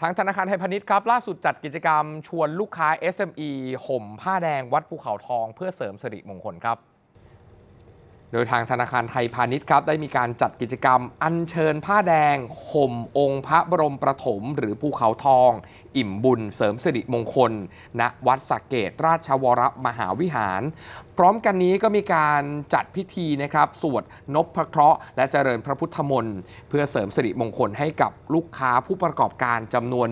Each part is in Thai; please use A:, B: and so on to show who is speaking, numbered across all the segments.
A: ทางธนาคารไทยพาณิชย์ครับล่าสุดจัดกิจกรรมชวนลูกค้า SME ห่มผ้าแดงวัดภูเขาทองเพื่อเสริมสิริมงคลครับ โดยทางธนาคารไทยพาณิชย์ครับได้มีการจัดกิจกรรม อัญเชิญผ้าแดงห่มองค์พระบรมประถม หรือภูเขาทอง อิ่มบุญเสริมสิริมงคล ณวัดสักเกต ราชวรมหาวิหาร พร้อมกันนี้ก็มีการจัดพิธีนะครับ สวดนพพระเคราะห์และเจริญพระพุทธมนต์เพื่อเสริมสิริมงคลให้กับลูกค้าผู้ประกอบการจำนวน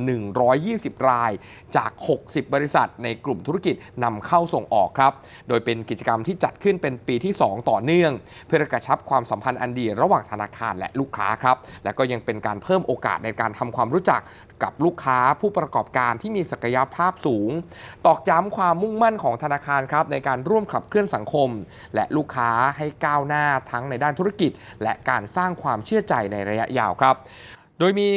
A: 120 ราย จาก 60 บริษัท ในกลุ่มธุรกิจนำเข้าส่งออกครับ โดยเป็นกิจกรรมที่จัดขึ้นเป็นปีที่ 2 ต่อเนื่องเพื่อกระชับความสัมพันธ์อันดีระหว่างธนาคารและลูกค้าครับ และก็ยังเป็นการเพิ่มโอกาสในการทำความรู้จักกับลูกค้าผู้ประกอบการที่มีศักยภาพสูง ตอกย้ำความมุ่งมั่นของธนาคารครับในการร่วมขับเคลื่อนสังคม และลูกค้าให้ก้าวหน้าทั้งในด้านธุรกิจ และการสร้างความเชื่อใจในระยะยาวครับ โดยมี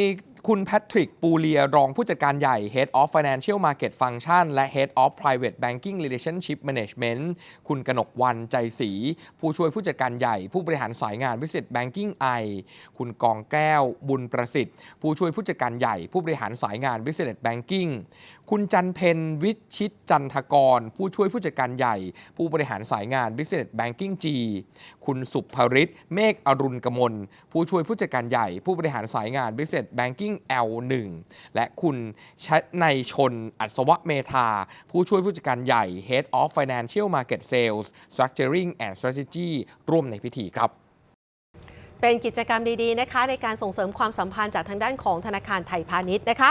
A: คุณแพทริกปูเลียรองผู้จัดการใหญ่ Head of Financial Market Function และ Head of Private Banking Relationship Management คุณกนกวันใจศรีผู้ช่วยผู้จัดการใหญ่ ผู้บริหารสายงาน Business Banking I คุณกองแก้ว บุญประสิทธิ์ ผู้ช่วยผู้จัดการใหญ่ ผู้บริหารสายงาน Business Banking คุณจันเพนวิชิตจันทกร ผู้ช่วยผู้จัดการใหญ่ ผู้บริหารสายงาน Business Banking G คุณสุภริศเมฆอรุณกมล ผู้ช่วยผู้จัดการใหญ่ ผู้บริหารสายงาน Business Banking L1 และคุณชนัยชนอัศวะเมธา ผู้ช่วยผู้จัดการใหญ่ Head of Financial Market Sales Structuring and Strategy ร่วมในพิธีครับ
B: เป็นกิจกรรมดี ๆ นะคะ ในการส่งเสริมความสัมพันธ์จากทางด้านของธนาคารไทยพาณิชย์นะคะ